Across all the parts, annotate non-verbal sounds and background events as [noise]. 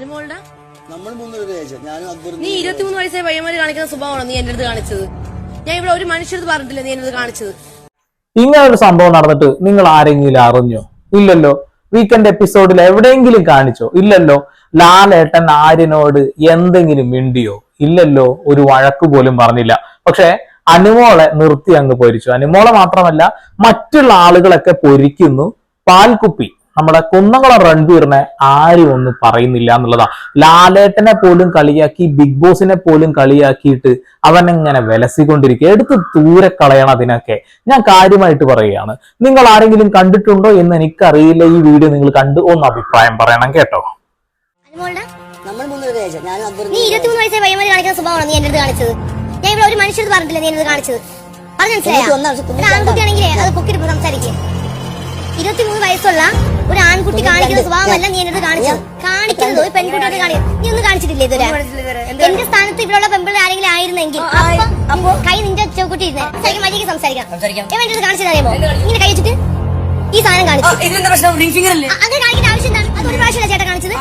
അനുമോളുടെ? നമ്മൾ ഞാനും അക്ബറും നീ ഇരുപത്തിമൂന്ന് വയസ്സായ പയ്യന്മാര് കാണിക്കുന്ന സ്വഭാവമാണോ നീ എന്റെ അടുത്ത് കാണിച്ചത്? ഞാൻ ഇവിടെ ഒരു മനുഷ്യർക്ക് പറഞ്ഞിട്ടില്ല നീ എന്റെ അടുത്ത് കാണിച്ചത്. ഇങ്ങനെ ഒരു സംഭവം നടന്നിട്ട് നിങ്ങൾ ആരെങ്കിലും അറിഞ്ഞോ? ഇല്ലല്ലോ. വീക്കെൻഡ് എപ്പിസോഡിൽ എവിടെയെങ്കിലും കാണിച്ചോ? ഇല്ലല്ലോ. ലാലേട്ടൻ ആര്യനോട് എന്തെങ്കിലും മിണ്ടിയോ? ഇല്ലല്ലോ. ഒരു വഴക്ക് പോലും പറഞ്ഞില്ല. പക്ഷെ അനുമോളെ നിർത്തി അങ്ങ് പൊരിച്ചു. അനുമോളെ മാത്രമല്ല മറ്റുള്ള ആളുകളൊക്കെ പൊരിക്കുന്നു. പാൽക്കുപ്പി. നമ്മുടെ കുന്നംകുളം രൺബീറിനെ ആരും ഒന്നും പറയുന്നില്ല എന്നുള്ളതാ. ലാലേട്ടനെ പോലും കളിയാക്കി ബിഗ് ബോസിനെ പോലും കളിയാക്കിയിട്ട് അവൻ ഇങ്ങനെ വിലസിക്കൊണ്ടിരിക്കുക? എടുത്ത് ദൂരെ കളയണം അതിനൊക്കെ. ഞാൻ കാര്യമായിട്ട് പറയുകയാണ്. നിങ്ങൾ ആരെങ്കിലും കണ്ടിട്ടുണ്ടോ എന്ന് എനിക്കറിയില്ല. ഈ വീഡിയോ നിങ്ങൾ കണ്ട് ഒന്ന് അഭിപ്രായം പറയണം കേട്ടോ. നീ ഇരുപത്തിമൂന്ന് വയസ്സായ പയ്യന്മാര് കാണിക്കുന്ന സ്വഭാവമാണോ നീ എന്റെ കാണിച്ചത്? ഞാൻ ഇവിടെ ഒരു മനുഷ്യർ പറഞ്ഞിട്ടില്ല നീ എന്നത് കാണിച്ചത്. അത് മനസ്സിലായോ? ആൺകുട്ടിയാണെങ്കിലേ അത് പൊക്കിട്ട് സംസാരിക്കുക ഇരുപത്തിമൂന്ന് വയസ്സുള്ള ഒരു ആൺകുട്ടി കാണിക്കുന്ന സ്വഭാവമല്ല നീ എന്നോട് കാണിച്ചത്. കാണിക്കുന്നത് ഒരു പെൺകുട്ടിയോട് കാണിക്കും നീ ഒന്നും കാണിച്ചിട്ടില്ലേ ഇതുവരെ? എന്റെ സ്ഥാനത്ത് ഇവിടെയുള്ള പെൺപിള്ളേർ ആരെങ്കിലും ആയിരുന്നെങ്കിൽ അപ്പൊ കൈ നിന്റെ ചോക്കുട്ടി ഇരുന്നേ സംസാരിക്കാൻ മര്യാദയ്ക്ക് സംസാരിക്കാം. ഞാൻ അടുത്ത് കാണിച്ചത് അറിയാമോ ഇങ്ങനെ കൈ വെച്ചിട്ട് ഈ സാധനം കാണിച്ചു. അങ്ങനെ കാണിക്കേണ്ട ആവശ്യം എന്താണ്? അത് ഒരു പ്രാവശ്യമല്ല ചേട്ടാ കാണിച്ചത്?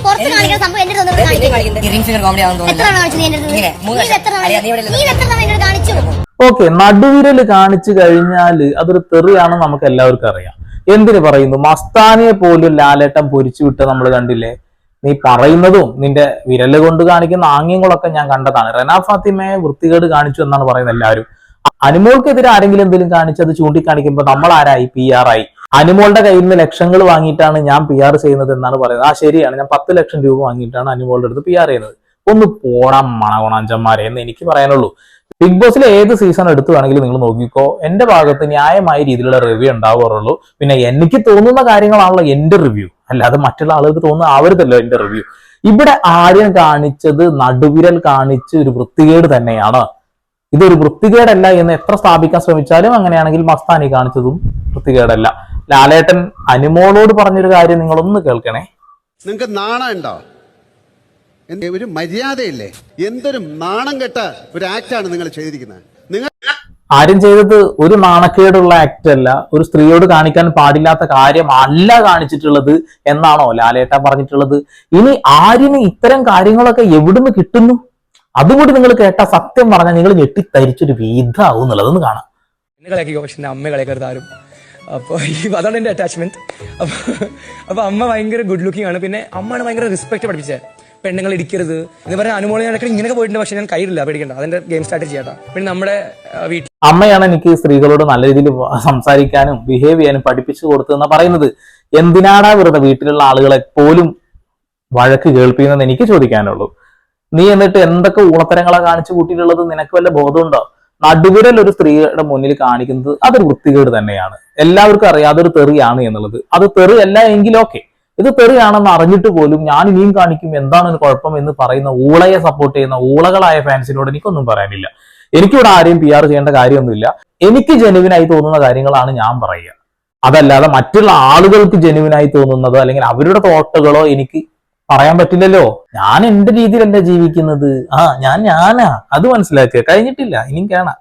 അതാണ് ചോദിച്ചത് നീ പുറത്ത് കാണിക്കുന്ന സംഭവം എന്റെ അടുത്ത് ഒന്ന് കാണിക്കുന്നത് റിംഗ് ഫിംഗർ കോമഡി ആണെന്ന് എത്ര തവണ കാണിച്ചു നീ എന്റെ അടുത്ത്? ഇങ്ങനെ, മൂന്ന് നീ ഇത് എത്ര തവണ അറിയാം, നീ ഇവിടെ നീ ഇത് എത്ര തവണ എന്റെ അടുത്ത് കാണിച്ചു? ഓക്കെ നടുവിരൽ കാണിച്ചു കഴിഞ്ഞാൽ അതൊരു തെറിയാണെന്ന് നമുക്ക് എല്ലാവർക്കും അറിയാം. എന്തിനു പറയുന്നു? മസ്താനിയെ പോലും ലാലേട്ടം പൊരിച്ചു വിട്ട നമ്മൾ കണ്ടില്ലേ? നീ പറയുന്നതും നിന്റെ വിരൽ കൊണ്ട് കാണിക്കുന്ന ആംഗ്യങ്ങളൊക്കെ ഞാൻ കണ്ടതാണ്. റനാ ഫാത്തിമയെ വൃത്തികേട് കാണിച്ചു എന്നാണ് പറയുന്നത് എല്ലാവരും. അനുമോൾക്കെതിരെ ആരെങ്കിലും എന്തെങ്കിലും കാണിച്ച് അത് ചൂണ്ടിക്കാണിക്കുമ്പോൾ നമ്മൾ ആരായി പി ആർ ആയി. അനുമോളുടെ കയ്യിൽ നിന്ന് ലക്ഷങ്ങൾ വാങ്ങിയിട്ടാണ് ഞാൻ പി ആർ ചെയ്യുന്നത് എന്നാണ് പറയുന്നത്. ആ ശരിയാണ്. ഞാൻ പത്ത് ലക്ഷം രൂപ വാങ്ങിയിട്ടാണ് അനുമോളുടെ അടുത്ത് പി ആർ ചെയ്യുന്നത്. ഒന്ന് പോണം മണകുണാഞ്ചന്മാരെ എന്ന് എനിക്ക് പറയാനുള്ളൂ. ബിഗ് ബോസിലെ ഏത് സീസൺ എടുത്തു വേണമെങ്കിലും നിങ്ങൾ നോക്കിക്കോ. എന്റെ ഭാഗത്ത് ന്യായമായ രീതിയിലുള്ള റിവ്യൂ ഉണ്ടാവാറുള്ളൂ പിന്നെ എനിക്ക് തോന്നുന്ന കാര്യങ്ങളാണല്ലോ എന്റെ റിവ്യൂ അല്ലാതെ മറ്റുള്ള ആളുകൾക്ക് തോന്നുന്ന ആവരുതല്ലോ എന്റെ റിവ്യൂ ഇവിടെ ആദ്യം കാണിച്ചത് നടുവിരൽ കാണിച്ച് ഒരു വൃത്തികേട് തന്നെയാണ്. ഇതൊരു വൃത്തികേടല്ല എന്ന് എത്ര സ്ഥാപിക്കാൻ ശ്രമിച്ചാലും അങ്ങനെയാണെങ്കിൽ മസ്താനി കാണിച്ചതും വൃത്തികേടല്ല. ലാലേട്ടൻ അനുമോളോട് പറഞ്ഞൊരു കാര്യം നിങ്ങളൊന്ന് കേൾക്കണേ. നിങ്ങൾക്ക് നാണം ഉണ്ടോ? എന്ത് ഒരു മര്യാദയില്ലേ? എന്തൊരു നാണം കെട്ട ഒരു ആക്ടാണ് നിങ്ങൾ ചെയ്തിരിക്കുന്നത്. നിങ്ങൾ ആരും ചെയ്തത് ഒരു നാണക്കേടുള്ള ആക്ട് അല്ല. ഒരു സ്ത്രീയോട് കാണിക്കാൻ പാടില്ലാത്ത കാര്യം അല്ല കാണിച്ചിട്ടുള്ളത് എന്നാണോ ലാലേട്ട പറഞ്ഞിട്ടുള്ളത്? ഇനി ആര്യന് ഇത്തരം കാര്യങ്ങളൊക്കെ എവിടുന്ന് കിട്ടുന്നു? അതുകൂടി നിങ്ങൾ കേട്ട സത്യം പറഞ്ഞാൽ നിങ്ങൾ ഞെട്ടിത്തരിച്ചൊരു വീതാവും എന്നുള്ളതൊന്ന് കാണാം. എന്നെ കളിയാക്കിക്കോ പക്ഷെ കളിയാക്കരുത് ആരും അപ്പോൾ ഈ [laughs] അതാണ് എന്റെ അറ്റാച്ച്മെന്റ് അപ്പോൾ അപ്പോൾ അമ്മ ഭയങ്കര ഗുഡ് ലുക്കിംഗ് ആണ്. പിന്നെ അമ്മയാണ് ഭയങ്കര റെസ്പെക്ട് പഠിപ്പിച്ചത് പെണ്ണുങ്ങൾ ഇടിക്കരുത്. എന്ന് പറഞ്ഞാൽ അനുമോളി ഇടയ്ക്ക് ഇങ്ങനെ പോയിട്ടുണ്ട് പക്ഷെ ഞാൻ കയ്യിലില്ല. പേടിക്കണ്ട. അതിന്റെ ഗെയിം സ്റ്റാർട്ട് ചെയ്യട്ടാ പിന്നെ നമ്മുടെ വീട്ടിൽ അമ്മയാണ് എനിക്ക് സ്ത്രീകളോട് നല്ല രീതിയിൽ സംസാരിക്കാനും ബിഹേവ് ചെയ്യാനും പഠിപ്പിച്ചു കൊടുത്തതെന്ന് പറയുന്നത്. എന്തിനാടാ വെറുതെ വീട്ടിലുള്ള ആളുകളെ പോലും വഴക്ക് കേൾപ്പിക്കുന്നതെന്ന് എനിക്ക് ചോദിക്കാനുള്ളൂ. നീ എന്നിട്ട് എന്തൊക്കെ ഊണത്തരങ്ങളാണ് കാണിച്ചു കൂട്ടിയിട്ടുള്ളത്? നിനക്ക് വല്ല ബോധമുണ്ടോ? നടുവിരൽ ഒരു സ്ത്രീയുടെ മുന്നിൽ കാണിക്കുന്നത് അതൊരു വൃത്തികേട് തന്നെയാണ്. എല്ലാവർക്കും അറിയാം അതൊരു തെറിയാണ് എന്നുള്ളത്. അത് തെറിയല്ല എങ്കിൽ ഓക്കെ ഇത് തെറിയാണെന്ന് അറിഞ്ഞിട്ട് പോലും ഞാൻ ഇനിയും കാണിക്കും എന്താണ് കുഴപ്പം എന്ന് പറയുന്ന ഊളയെ സപ്പോർട്ട് ചെയ്യുന്ന ഊളകളായ ഫാൻസിനോട് എനിക്കൊന്നും പറയാനില്ല. എനിക്കിവിടെ ആരെയും പി ആർ ചെയ്യേണ്ട കാര്യമൊന്നുമില്ല. എനിക്ക് ജെനുവിനായി തോന്നുന്ന കാര്യങ്ങളാണ് ഞാൻ പറയുക. അതല്ലാതെ മറ്റുള്ള ആളുകൾക്ക് ജെനുവിനായി തോന്നുന്നതോ അല്ലെങ്കിൽ അവരുടെ തോട്ടുകളോ എനിക്ക് പറയാൻ പറ്റില്ലല്ലോ. ഞാൻ എന്റെ രീതിയിലല്ല ജീവിക്കുന്നത്? ആ ഞാൻ ഞാനാ. അത് മനസ്സിലാക്കുക. കഴിഞ്ഞിട്ടില്ല. ഇനിയും കാണാം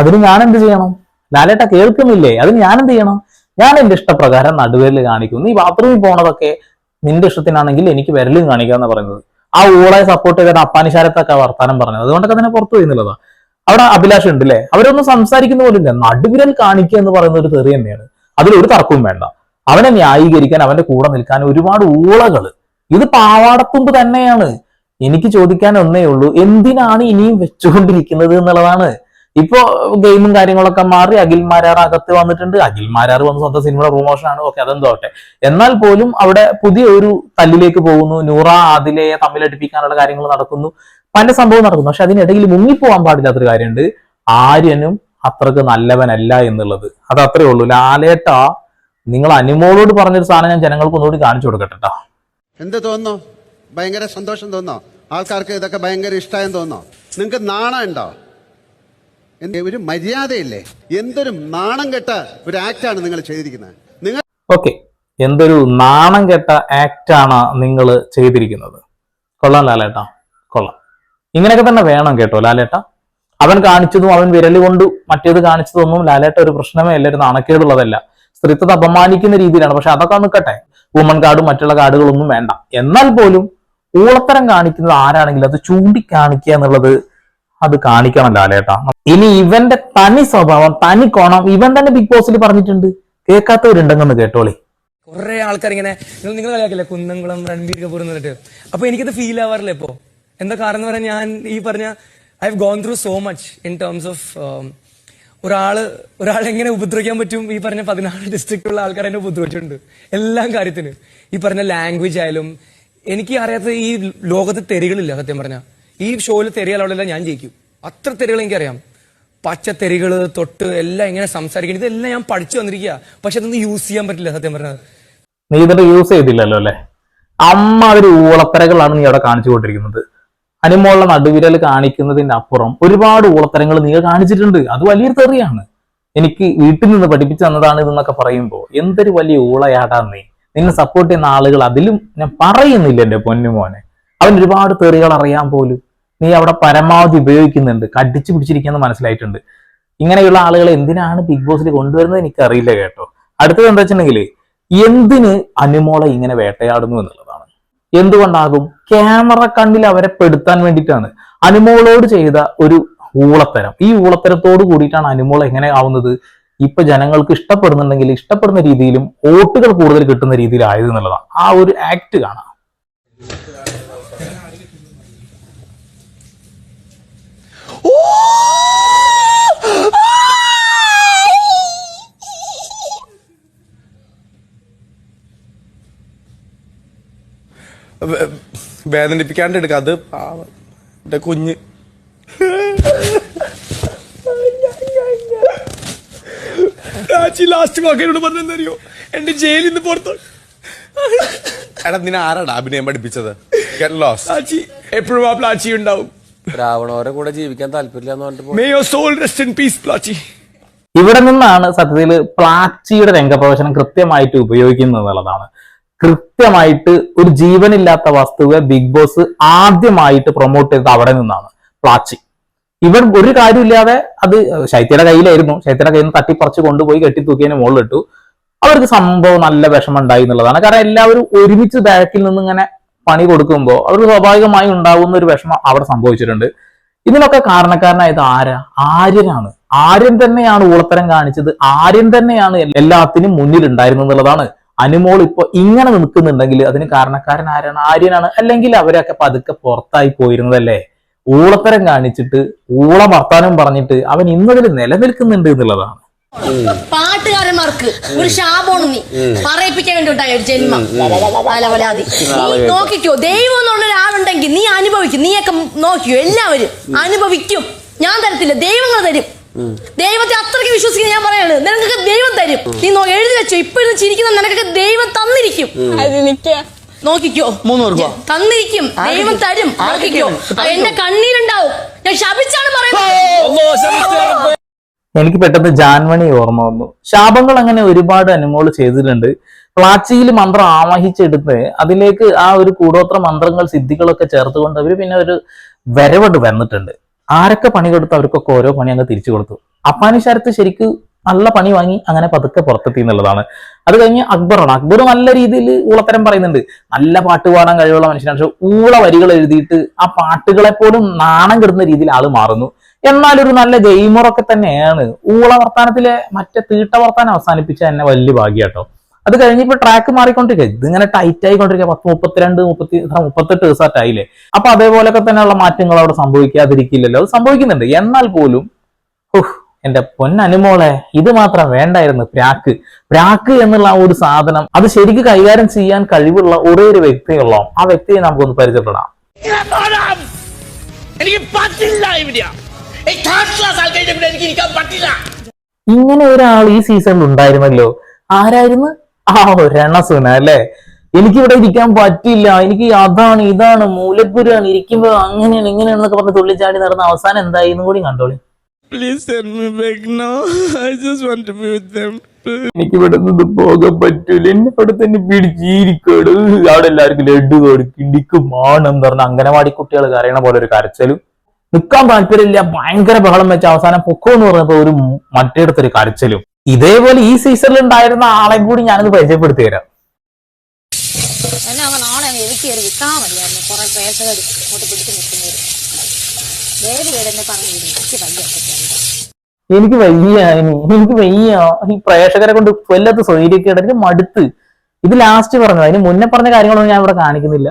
അതിന് ഞാൻ എന്ത് ചെയ്യണം? ലാലേട്ട കേൾക്കുന്നില്ലേ? അതിന് ഞാൻ എന്ത് ചെയ്യണം? ഞാൻ എന്റെ ഇഷ്ടപ്രകാരം നടുവേലിൽ കാണിക്കും നീ ബാത്റൂമിൽ പോണതൊക്കെ നിന്റെ ഇഷ്ടത്തിനാണെങ്കിൽ എനിക്ക് വിരലും കാണിക്കുക എന്ന് പറയുന്നത്. ആ ഊളെ സപ്പോർട്ട് ചെയ്ത അപ്പാനിശാരത്തൊക്കെ വർത്താനം പറഞ്ഞത്. അതുകൊണ്ടൊക്കെ തന്നെ പുറത്തു പോയി എന്നുള്ളതാ. അവിടെ അഭിലാഷം ഉണ്ട് അല്ലേ അവരൊന്നും സംസാരിക്കുന്ന പോലില്ല നടുവിരൽ കാണിക്കുക എന്ന് പറയുന്ന ഒരു തെറി തന്നെയാണ്. അതിലൊരു തർക്കവും വേണ്ട. അവനെ ന്യായീകരിക്കാൻ അവന്റെ കൂടെ നിൽക്കാൻ ഒരുപാട് ഊളകൾ. ഇത് പാവാടത്തുമ്പ് തന്നെയാണ്. എനിക്ക് ചോദിക്കാൻ ഒന്നേ ഉള്ളൂ. എന്തിനാണ് ഇനിയും വെച്ചുകൊണ്ടിരിക്കുന്നത് എന്നുള്ളതാണ് ഇപ്പോ ഗെയിമും കാര്യങ്ങളൊക്കെ മാറി. അഖിൽ മാരാർ അകത്ത് വന്നിട്ടുണ്ട്. അഖിൽ മാരാർ വന്ന് സ്വന്തം സിനിമയുടെ പ്രൊമോഷൻ ആണ്. ഓക്കെ അതെന്തോട്ടെ. എന്നാൽ പോലും അവിടെ പുതിയ ഒരു തല്ലിലേക്ക് പോകുന്നു. നൂറ ആദിലയെ തമ്മിലടിപ്പിക്കാനുള്ള കാര്യങ്ങൾ നടക്കുന്നു. പല സംഭവം നടക്കുന്നു. പക്ഷെ അതിനിടയിൽ മുങ്ങിപ്പോവാൻ പാടില്ലാത്തൊരു കാര്യമുണ്ട്. ആര്യനും അത്രയ്ക്ക് നല്ലവനല്ല എന്നുള്ളത്. അത് അത്രേ ഉള്ളൂ. ലാലേട്ട നിങ്ങൾ അനുമോളോട് പറഞ്ഞൊരു സാധനം ഞാൻ ജനങ്ങൾക്ക് ഒന്നുകൂടി കാണിച്ചു കൊടുക്കട്ടെ ട്ടോ. എന്ത് തോന്നുന്നു? ഭയങ്കര സന്തോഷം തോന്നോ ആൾക്കാർക്ക് ഇതൊക്കെ ഭയങ്കര ഇഷ്ടമായെന്ന് തോന്നോ നിങ്ങൾക്ക് നാണം ഉണ്ടോ ഒരു മര്യാദയില്ലേ? എന്തൊരു നാണം കെട്ട ഒരു ആക്റ്റാണ് നിങ്ങൾ ചെയ്തിരിക്കുന്നത്. നിങ്ങൾ ഓക്കെ എന്തൊരു നാണം കെട്ട ആക്റ്റാണ് നിങ്ങൾ ചെയ്തിരിക്കുന്നത്. കൊള്ളാം ലാലേട്ടാ. കൊള്ളാം. ഇങ്ങനെയൊക്കെ തന്നെ വേണം കേട്ടോ ലാലേട്ട. അവൻ കാണിച്ചതും അവൻ വിരൽ കൊണ്ട് മറ്റേത് കാണിച്ചതൊന്നും ലാലേട്ട ഒരു പ്രശ്നമേ അല്ല ഒരു നാണക്കേടുള്ളതല്ല. സ്ത്രീത്വത്തെ അപമാനിക്കുന്ന രീതിയിലാണ്. പക്ഷെ അതൊക്കെ നിൽക്കട്ടെ വുമൺ കാർഡും മറ്റുള്ള കാർഡുകളൊന്നും വേണ്ട. എന്നാൽ പോലും ഊളത്തരം കാണിക്കുന്നത് ആരാണെങ്കിലും അത് ചൂണ്ടിക്കാണിക്കുക എന്നുള്ളത് അത് കാണിക്കണം ലാലേട്ടാ. ഇനി ഇവന്റെ തനി സ്വഭാവം തനി കോണം ഇവൻ തന്നെ ബിഗ് ബോസിൽ പറഞ്ഞിട്ടുണ്ട്. കേൾക്കാത്തവരുണ്ടെന്ന് കേട്ടോളി. കുറെ ആൾക്കാർ ഇങ്ങനെ നിങ്ങൾ കളിയാക്കില്ലേ? കുന്നംകുളം രൺബീർ കപൂർ എന്നിട്ട് അപ്പൊ എനിക്കത് ഫീൽ ആവാറില്ല ഇപ്പോ? എന്താ കാരണം എന്ന് പറഞ്ഞാൽ ഞാൻ ഈ പറഞ്ഞ I have gone through so much in terms of ഒരാൾ ഒരാളെങ്ങനെ ഉപദ്രവിക്കാൻ പറ്റും? ഈ പറഞ്ഞ പതിനാല് ഡിസ്ട്രിക്റ്റുള്ള ആൾക്കാർ എന്നെ ഉപദ്രവിച്ചിട്ടുണ്ട്. എല്ലാ കാര്യത്തിനും. ഈ പറഞ്ഞ ലാംഗ്വേജ് ആയാലും എനിക്ക് അറിയാത്ത ഈ ലോകത്ത് തെരികളില്ല സത്യം പറഞ്ഞ. ഈ ഷോയിൽ തെറിയാലുള്ള ഞാൻ ജയിക്കും. അത്ര തെറികൾ എനിക്കറിയാം. പച്ചത്തെറികൾ തൊട്ട് എല്ലാം ഇങ്ങനെ സംസാരിക്കുന്നത് ഇതെല്ലാം ഞാൻ പഠിച്ചു വന്നിരിക്കുക പക്ഷെ അതൊന്നും യൂസ് ചെയ്യാൻ പറ്റില്ല സത്യം പറഞ്ഞത്. നീ ഇതൊക്കെ യൂസ് ചെയ്തില്ലല്ലോ അല്ലെ? അമ്മ ഒരു ഊളത്തരകളാണ് നീ അവിടെ കാണിച്ചുകൊണ്ടിരിക്കുന്നത് അനുമോളുടെ നടുവിരൽ കാണിക്കുന്നതിന്റെ അപ്പുറം ഒരുപാട് ഊളത്തരങ്ങൾ നീ കാണിച്ചിട്ടുണ്ട്. അത് വലിയൊരു തെറിയാണ്. എനിക്ക് വീട്ടിൽ നിന്ന് പഠിപ്പിച്ചു തന്നതാണ് ഇതെന്നൊക്കെ പറയുമ്പോൾ എന്തൊരു വലിയ ഊളയാടാ നീ. നിന്നെ സപ്പോർട്ട് ചെയ്യുന്ന ആളുകൾ അതിലും ഞാൻ പറയുന്നില്ല എന്റെ പൊന്നുമോനെ. അവൻ ഒരുപാട് തെറികൾ അറിയാൻ പോലും. നീ അവിടെ പരമാവധി ഉപയോഗിക്കുന്നുണ്ട്. കടിച്ചു പിടിച്ചിരിക്കുന്ന മനസ്സിലായിട്ടുണ്ട്. ഇങ്ങനെയുള്ള ആളുകളെ എന്തിനാണ് ബിഗ് ബോസിൽ കൊണ്ടുവരുന്നത് എനിക്കറിയില്ല കേട്ടോ. അടുത്തത് എന്താ വെച്ചിട്ടുണ്ടെങ്കിൽ എന്തിന് അനുമോളെ ഇങ്ങനെ വേട്ടയാടുന്നു എന്നുള്ളതാണ്. എന്തുകൊണ്ടാകും? ക്യാമറ കണ്ണിൽ അവരെ പെടുത്താൻ വേണ്ടിയിട്ടാണ്. അനുമോളോട് ചെയ്ത ഒരു ഊളത്തരം. ഈ ഊളത്തരത്തോട് കൂടിയിട്ടാണ് അനുമോൾ എങ്ങനെ ആവുന്നത്? ഇപ്പൊ ജനങ്ങൾക്ക് ഇഷ്ടപ്പെടുന്നുണ്ടെങ്കിൽ ഇഷ്ടപ്പെടുന്ന രീതിയിലും വോട്ടുകൾ കൂടുതൽ കിട്ടുന്ന രീതിയിലായത് എന്നുള്ളതാണ്. ആ ഒരു ആക്ട് കാണാം. വേദനിപ്പിക്കാണ്ട് എടുക്ക. അത് പാവം. എന്റെ കുഞ്ഞ്. ലാസ്റ്റ് മകനോട് പറഞ്ഞെന്നറിയോ എന്റെ ജയിലിൽ നിന്ന് പുറത്തു. എടാ നിന്നെ ആരാടാ അഭിനയം പഠിപ്പിച്ചത്. പ്ലാച്ചി എപ്പോഴും ആ പ്ലാച്ചി ഉണ്ടാവും. രാവണോരെ കൂടെ ജീവിക്കാൻ താല്പര്യമില്ല എന്ന് പറഞ്ഞിട്ട് may your soul rest in peace പ്ലാച്ചി. ഇവിടെ നിന്നാണ് സത്യത്തിൽ പ്ലാച്ചിയുടെ രംഗപ്രവേശനം കൃത്യമായിട്ട് ഉപയോഗിക്കുന്നത് എന്നുള്ളതാണ്. കൃത്യമായിട്ട് ഒരു ജീവനില്ലാത്ത വസ്തുവെ ബിഗ് ബോസ് ആദ്യമായിട്ട് പ്രൊമോട്ട് ചെയ്തത് അവിടെ നിന്നാണ്. പ്ലാച്ചി. ഇവൻ ഒരു കാര്യമില്ലാതെ അത് ശൈത്യയുടെ കയ്യിലായിരുന്നു. ശൈത്യയുടെ കയ്യിൽ നിന്ന് തട്ടിപ്പറിച്ച് കൊണ്ടുപോയി കെട്ടിത്തൂക്കിയതിന് മുകളിലിട്ടു. അവർക്ക് സംഭവം നല്ല വിഷമം ഉണ്ടായി എന്നുള്ളതാണ്. കാരണം എല്ലാവരും ഒരുമിച്ച് ബാക്കിൽ നിന്ന് ഇങ്ങനെ പണി കൊടുക്കുമ്പോൾ അവർക്ക് സ്വാഭാവികമായി ഉണ്ടാകുന്ന ഒരു വിഷമം അവിടെ സംഭവിച്ചിട്ടുണ്ട്. ഇതിനൊക്കെ കാരണക്കാരനായത് ആരാ? ആര്യനാണ്. ആര്യൻ തന്നെയാണ് ഊളത്തരം കാണിച്ചത്. ആര്യൻ തന്നെയാണ് എല്ലാത്തിനും മുന്നിൽ ഉണ്ടായിരുന്നു എന്നുള്ളതാണ് അനുമോൾ ഇപ്പൊ ഇങ്ങനെ നിൽക്കുന്നുണ്ടെങ്കിൽ അതിന് കാരണക്കാരൻ ആരാണ്? ആര്യനാണ്. അല്ലെങ്കിൽ അവരൊക്കെ പതുക്കെ പുറത്തായി പോയിരുന്നതല്ലേ? ഊളത്തരം കാണിച്ചിട്ട് ഊള വർത്താനം പറഞ്ഞിട്ട് അവൻ ഇന്നതിൽ നിലനിൽക്കുന്നുണ്ട് എന്നുള്ളതാണ്. പാട്ടുകാരന്മാർക്ക് ഒരു ശാപമാണ് നീ. പറയിപ്പിക്കാൻ വേണ്ടി ഉണ്ടായ ഒരു ജന്മം. നീ നോക്കിക്കോ ദൈവം എന്നുള്ള ഒരാളുണ്ടെങ്കിൽ നീ അനുഭവിക്കും. നീയൊക്കെ നോക്കിയോ എല്ലാവരും അനുഭവിക്കും. ഞാൻ തരത്തില്ല ദൈവങ്ങൾ തരും. ദൈവത്തെ അത്രയ്ക്ക് വിശ്വസിക്കുന്ന ഞാൻ പറയാണ്. നിനക്കൊക്കെ ദൈവം തരും. നീ നോ- എഴുതി വെച്ചോ. ഇപ്പോഴും ചിരിക്കുന്ന നിനക്കൊക്കെ ദൈവം തന്നിരിക്കും. നോക്കിക്കോ. തന്നിരിക്കും. ദൈവം തരും. നോക്കിക്കോ. എന്റെ കണ്ണീരുണ്ടാവും. ഞാൻ ശപിച്ചാണ് പറയുന്നത്. എനിക്ക് പെട്ടെന്ന് ജാൻമണി ഓർമ്മ വന്നു. ശാപങ്ങൾ അങ്ങനെ ഒരുപാട് അനുമോൾ ചെയ്തിട്ടുണ്ട്. പ്ലാച്ചിയിൽ മന്ത്രം ആവാഹിച്ചെടുത്ത് അതിലേക്ക് ആ ഒരു കൂടോത്ര മന്ത്രങ്ങൾ സിദ്ധികളൊക്കെ ചേർത്തുകൊണ്ട് അവർ പിന്നെ ഒരു വരവട് വന്നിട്ടുണ്ട്. ആരൊക്കെ പണി കൊടുത്തു അവർക്കൊക്കെ ഓരോ പണി അങ്ങ് തിരിച്ചു കൊടുത്തു. അപ്പാനി ശരിക്ക് നല്ല പണി വാങ്ങി അങ്ങനെ പതുക്കെ പുറത്തെത്തി എന്നുള്ളതാണ്. അത് കഴിഞ്ഞ് അക്ബറാണ്. അക്ബർ നല്ല രീതിയിൽ ഊളത്തരം പറയുന്നുണ്ട്. നല്ല പാട്ട് പാടാൻ കഴിവുള്ള മനുഷ്യനാണ്. പക്ഷെ ഊള വരികൾ എഴുതിയിട്ട് ആ പാട്ടുകളെ പോലും നാണം കെടുന്ന രീതിയിൽ ആൾ മാറുന്നു. എന്നാൽ ഒരു നല്ല ഗെയിമറൊക്കെ തന്നെയാണ്. ഊള വർത്താനത്തിലെ മറ്റേ തീട്ട വർത്താനം അവസാനിപ്പിച്ച തന്നെ വലിയ ഭാഗ്യാട്ടോ. അത് കഴിഞ്ഞ് ഇപ്പൊ ട്രാക്ക് മാറിക്കൊണ്ടിരിക്കുക ഇതിങ്ങനെ ടൈറ്റ് ആയിക്കൊണ്ടിരിക്കുക പത്ത് മുപ്പത്തിരണ്ട് മുപ്പത്തി മുപ്പത്തെട്ട് ദിവസമായിട്ട് ആയില്ലേ? അപ്പൊ അതേപോലൊക്കെ തന്നെയുള്ള മാറ്റങ്ങൾ അവിടെ സംഭവിക്കാതിരിക്കില്ലല്ലോ. അത് സംഭവിക്കുന്നുണ്ട്. എന്നാൽ പോലും എന്റെ പൊന്നനുമോളെ ഇത് മാത്രം വേണ്ടായിരുന്നു പ്രാക്ക്. പ്രാക്ക് എന്നുള്ള ആ ഒരു സാധനം അത് ശരിക്കും കൈകാര്യം ചെയ്യാൻ കഴിവുള്ള ഒരേ ഒരു വ്യക്തിയുള്ള ആ വ്യക്തിയെ നമുക്കൊന്ന് പരിചയപ്പെടാം. എനിക്ക് പറ്റില്ല ഇവിടെ ഇങ്ങനെ ഒരാൾ ഈ സീസണിൽ ഉണ്ടായിരുന്നല്ലോ. ആരായിരുന്നു? ആ രണസുന അല്ലെ? എനിക്കിവിടെ ഇരിക്കാൻ പറ്റില്ല എനിക്ക് അതാണ് ഇതാണ് മൂലപ്പുരാണ് ഇരിക്കുമ്പോ അങ്ങനെയാണ് ഇങ്ങനെയാണെന്നൊക്കെ പറഞ്ഞ് തുള്ളിച്ചാടി നടന്ന അവസാനം എന്തായി എന്നും കൂടി കണ്ടോളി. പ്ലീസ് എനിക്ക് ഇവിടെ നിന്ന് പോകാൻ പറ്റൂല. എന്നെ അവിടെ തന്നെ പിടിച്ചിരിക്കോട് അവിടെ എല്ലാവർക്കും ലഡു കൊടുക്കും ഇടിക്കും മാണം എന്ന് പറഞ്ഞ അംഗനവാടി കുട്ടികൾ കരയണ പോലെ ഒരു കരച്ചലും. നിൽക്കാൻ താല്പര്യമില്ല. ഭയങ്കര ബഹളം വെച്ച അവസാനം പൊക്കോ എന്ന് പറഞ്ഞപ്പോ ഒരു മറ്റേടത്തൊരു കരച്ചിലും. ഇതേപോലെ ഈ സീസണിൽ ഉണ്ടായിരുന്ന ആളെ കൂടി ഞാനത് പരിചയപ്പെടുത്തി തരാം. എനിക്ക് വയ്യ എനിക്ക് വയ്യ ഇനി. എനിക്ക് വയ്യ. ഈ പ്രേക്ഷകരെ കൊണ്ട് കൊല്ലത്ത് സ്വൈര്യക്കേട്. എനിക്ക് മടുത്ത്. ഇത് ലാസ്റ്റ് പറഞ്ഞു അതിന് മുന്നേ പറഞ്ഞ കാര്യങ്ങളൊന്നും ഞാൻ ഇവിടെ കാണിക്കുന്നില്ല.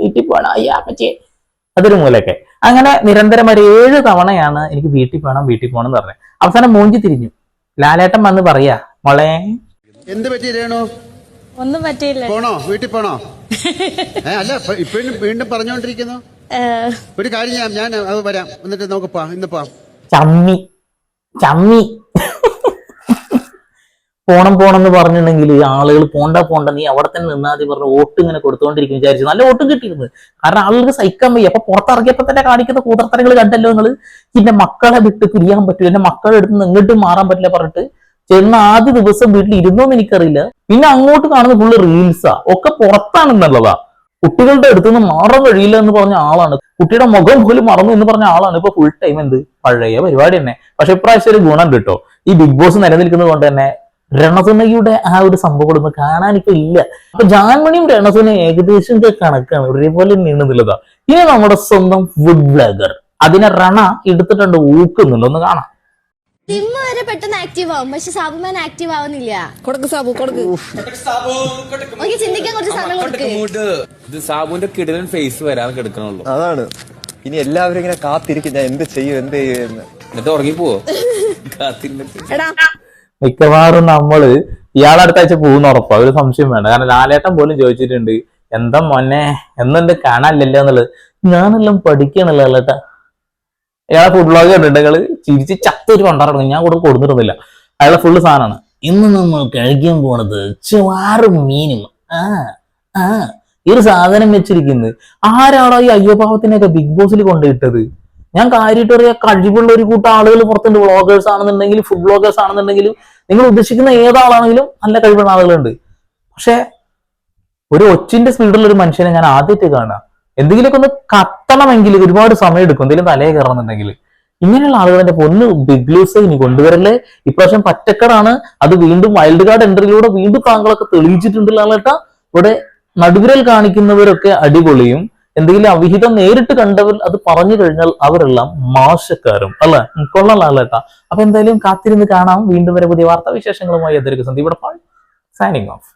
വീട്ടിൽ പോണം അയ്യാ അപ്പച്ചേ. അതൊരു മൂലൊക്കെ അങ്ങനെ നിരന്തരം ഒരു ഏഴ് തവണയാണ് എനിക്ക് വീട്ടിൽ പോകണം വീട്ടിൽ പോകണം എന്ന് പറഞ്ഞത്. അവസാനം മൂഞ്ചി തിരിഞ്ഞു. ലാലേട്ടൻ വന്ന് പറയാ മോളെ. എന്ത് പറ്റി രേണു? ഒന്നും പറ്റിയില്ല. പോണോ? വീട്ടിൽ പോണോ? [laughs] ഏ അല്ല ഇപ്പൊ- ഇപ്പോഴും വീണ്ടും പറഞ്ഞോണ്ടിരിക്കുന്നു. ഒരു കാര്യം ഞാൻ ഞാൻ അത് വരാം. എന്നിട്ട് നമുക്ക് പോവാം ഇന്ന് പോവാം. ചമ്മി. ചമ്മി. പോണം പോണം എന്ന് പറഞ്ഞിട്ടുണ്ടെങ്കിൽ ആളുകൾ പോണ്ട പോണ്ട നീ അവിടെ തന്നെ നിന്നാതി പറഞ്ഞ് വോട്ട് ഇങ്ങനെ കൊടുത്തുകൊണ്ടിരിക്കും വിചാരിച്ചു. നല്ല വോട്ടും കിട്ടിയിരുന്നു. കാരണം ആളുകൾക്ക് സഹിക്കാൻ വയ്യ. അപ്പൊ പുറത്തിറങ്ങിയപ്പോ തന്നെ കാണിക്കുന്ന കൂതർത്തരങ്ങൾ കണ്ടല്ലോ നിങ്ങൾ എന്റെ മക്കളെ വിട്ട് പിരിയാൻ പറ്റില്ല എന്റെ മക്കളെ എടുത്ത് ഇങ്ങോട്ടും മാറാൻ പറ്റില്ല പറഞ്ഞിട്ട് ചെന്ന ആദ്യ ദിവസം വീട്ടിൽ ഇരുന്നോന്ന് എനിക്കറിയില്ല. പിന്നെ അങ്ങോട്ട് കാണുന്ന ഫുള്ള് റീൽസാ ഒക്കെ പുറത്താണെന്നുള്ളതാ. കുട്ടികളുടെ അടുത്ത് നിന്ന് മാറാൻ കഴിയില്ല എന്ന് പറഞ്ഞ ആളാണ്. കുട്ടിയുടെ മുഖം പോലും മറന്നു എന്ന് പറഞ്ഞ ആളാണ്. ഇപ്പൊ ഫുൾ ടൈം എന്ത്? പഴയ പരിപാടി തന്നെ. പക്ഷെ ഇപ്രാവശ്യം ഒരു ഗുണം കിട്ടോ. ഈ ബിഗ് ബോസ് നിലനിൽക്കുന്നത് കൊണ്ട് തന്നെ രണസുനയുടെ ആ ഒരു സംഭവം ഒന്നും കാണാനിപ്പോ ഇപ്പൊ ഇല്ല. അപ്പൊ ജാൻമണിയും രണസുന ഏകദേശം കണക്കാണ്. ഒരേപോലെ നീണ്ടുന്നില്ലതാ ഇനി നമ്മുടെ സ്വന്തം ഫുഡ് ബ്ലോഗർ അതിനെ റണ എടുത്തിട്ടുണ്ട് ഊക്കുന്നുണ്ട്. ഒന്ന് കാണാം. സിമ്മ വരെ പെട്ടെന്ന് ആക്റ്റീവ് ആവും. പക്ഷെ സാബുമാൻ ആക്റ്റീവ് ആവുന്നില്ല. കൊടുക്ക് സാബു കൊടുക്ക്. ഓക്കെ ചിന്തിക്കാൻ കുറച്ച് സമയം കൊടുക്ക്. ഇത് സാബുവിന്റെ കിടലൻ ഫേസ് വരാൻ കിടക്കണുള്ളൂ. അതാണ്. ഇനി എല്ലാവരും ഇങ്ങനെ കാത്തിരിക്കും. ഞാൻ എന്ത് ചെയ്യും എന്ത് ചെയ്യും എന്ന്. എന്നിട്ട് ഉറങ്ങി പോവോ കാത്തിരുന്നിട്ട്. എടാ മിക്കവാറും നമ്മൾ ഇയാളെ അടുത്ത ആഴ്ച പോകുന്ന ഉറപ്പാ. ഒരു സംശയം വേണ്ട. കാരണം ലാലേട്ടൻ പോലും ചോദിച്ചിട്ടുണ്ട് എന്താ മോനെ? എന്നുണ്ട് കാണാനില്ലല്ലോ എന്നുള്ളത്. ഞാനെല്ലാം പഠിക്കണല്ലോ ലാലേട്ട. ഇയാളെ ഫുഡ് ബ്ലോഗ് കണ്ടിട്ടുണ്ട് നിങ്ങൾ. ചിരിച്ച് ചത്തൊരു കൊണ്ടാടണം ഞാൻ കൂടെ കൊടുത്തിട്ടൊന്നുമില്ല അയാളെ ഫുള്ള് സാധനമാണ്. ഇന്ന് നമ്മൾ കഴിക്കാൻ പോണത് ചുവാറും മീനും. ആ ആ. ഈ ഒരു സാധനം വെച്ചിരിക്കുന്നത് ആരാണോ ഈ അയ്യോഭാവത്തിനെയൊക്കെ ബിഗ് ബോസിൽ കൊണ്ടുപോയിട്ടത് ഞാൻ കാര്യമായിട്ട് പറയാ കഴിവുള്ള ഒരു കൂട്ടം ആളുകൾ പുറത്തുണ്ട്. വ്ളോഗേഴ്സ് ആണെന്നുണ്ടെങ്കിലും ഫുഡ് വ്ളോഗേഴ്സ് ആണെന്നുണ്ടെങ്കിലും നിങ്ങൾ ഉദ്ദേശിക്കുന്ന ഏതാളാണെങ്കിലും നല്ല കഴിവുള്ള ആളുകളുണ്ട്. പക്ഷെ ഒരു ഒച്ചിന്റെ സ്പീഡിലുള്ള ഒരു മനുഷ്യനെ ഞാൻ ആദ്യമായിട്ട് കാണുക. എന്തെങ്കിലുമൊക്കെ ഒന്ന് കത്തണമെങ്കിൽ ഒരുപാട് സമയം എടുക്കും. എന്തെങ്കിലും തലയെ കയറണമെന്നുണ്ടെങ്കിൽ. ഇങ്ങനെയുള്ള ആളുകളെ പൊന്ന് ബിഗ് ലൂസ് ഇനി കൊണ്ടുവരല്ലേ? ഇപ്രാവശ്യം പറ്റക്കടാണ് അത് വീണ്ടും വൈൽഡ് കാർഡ് എൻട്രിയിലൂടെ വീണ്ടും താങ്കളൊക്കെ തെളിയിച്ചിട്ടുണ്ടല്ലോ ആളേട്ടാ ഇവിടെ നടുവിരൽ കാണിക്കുന്നവരൊക്കെ അടിപൊളിയും. എന്തെങ്കിലും അവിഹിതം നേരിട്ട് കണ്ടവർ അത് പറഞ്ഞു കഴിഞ്ഞാൽ അവരെല്ലാം മാശക്കാരും അല്ല? കൊള്ളാം ആളേട്ടാ അപ്പൊ എന്തായാലും കാത്തിരുന്ന് കാണാം. വീണ്ടും വരെ പുതിയ വാർത്താ വിശേഷങ്ങളുമായി എതിർക്കും സന്ദീപ് സൈനിങ് ഓഫ്